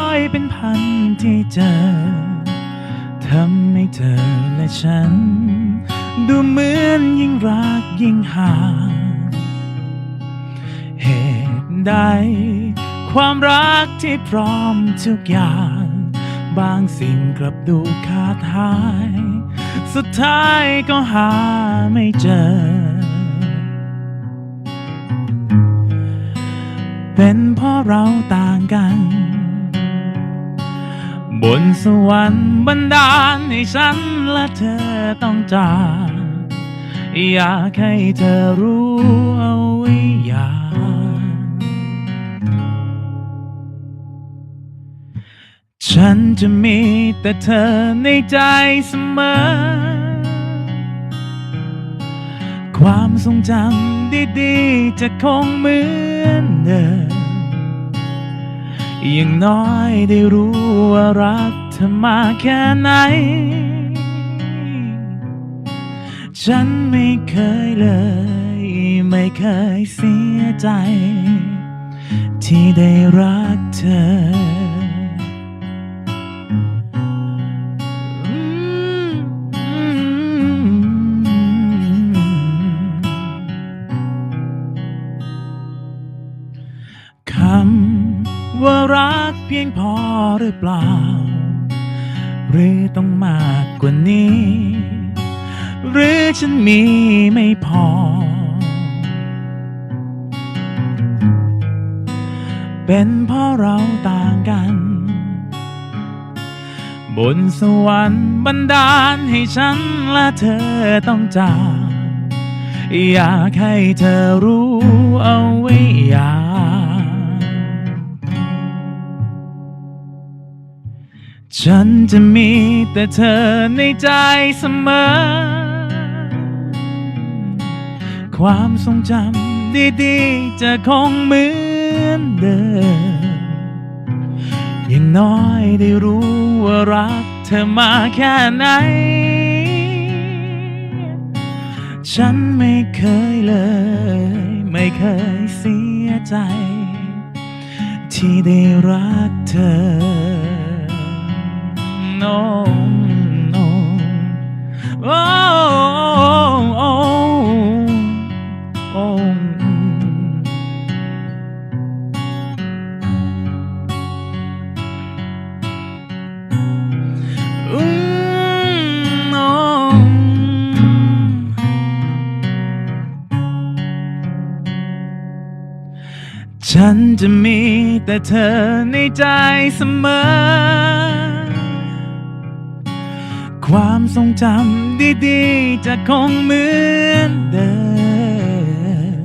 ้อยเป็นพันที่เจอทำให้เธอและฉัน ดูเหมือนยิ่งรักยิ่งห่างเหตุใด ความรักที่พร้อมทุกอย่าง บางสิ่งกลับดูขาดหาย สุดท้ายก็หาไม่เจอ เป็นเพราะเราต่างกัน บนสวรรค์บันดาลให้ฉันและเธอต้องจากอยากให้เธอรู้เอาไว้อย่าฉันจะมีแต่เธอในใจเสมอ ความทรงจำดีๆ จะคงเหมือนเดิม อย่างน้อยได้รู้ว่ารักเธอมาแค่ไหน ฉันไม่เคยเลย ไม่เคยเสียใจ ที่ได้รักเธอ รักเพียงพอหรือเปล่า หรือต้องมากกว่านี้ หรือฉันมีไม่พอ เป็นเพราะเราต่างกัน บนสวรรค์บันดาลให้ฉันและเธอต้องจากอยากให้เธอรู้เอาไว้อยาง ฉันจะมีแต่เธอในใจเสมอ ความทรงจำดีๆ จะคงเหมือนเดิม อย่างน้อยได้รู้ว่ารักเธอมาแค่ไหน ฉันไม่เคยเลย ไม่เคยเสียใจ ที่ได้รักเธอ no no oh oh oh oh อืม oh ฉันจะมีแต่เธอในใจเสมอ ความทรงจำดีๆ จะคงเหมือนเดิม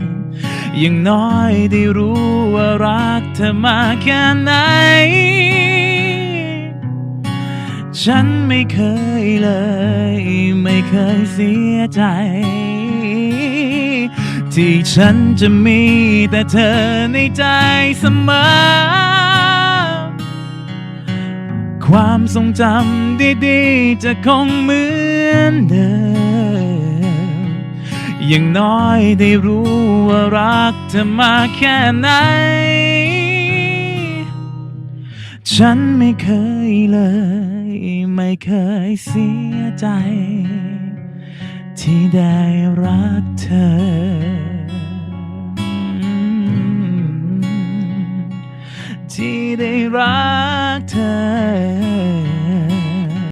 อย่างน้อยได้รู้ว่ารักเธอมาแค่ไหน ฉันไม่เคยเลย ไม่เคยเสียใจ ที่ฉันจะมีแต่เธอในใจเสมอ ความทรงจำดีๆ จะคงเหมือนเดิมอย่างน้อยได้รู้ว่ารักเธอมาแค่ไหน ฉันไม่เคยเลย ไม่เคยเสียใจ ที่ได้รักเธอที่ได้รัก เธอ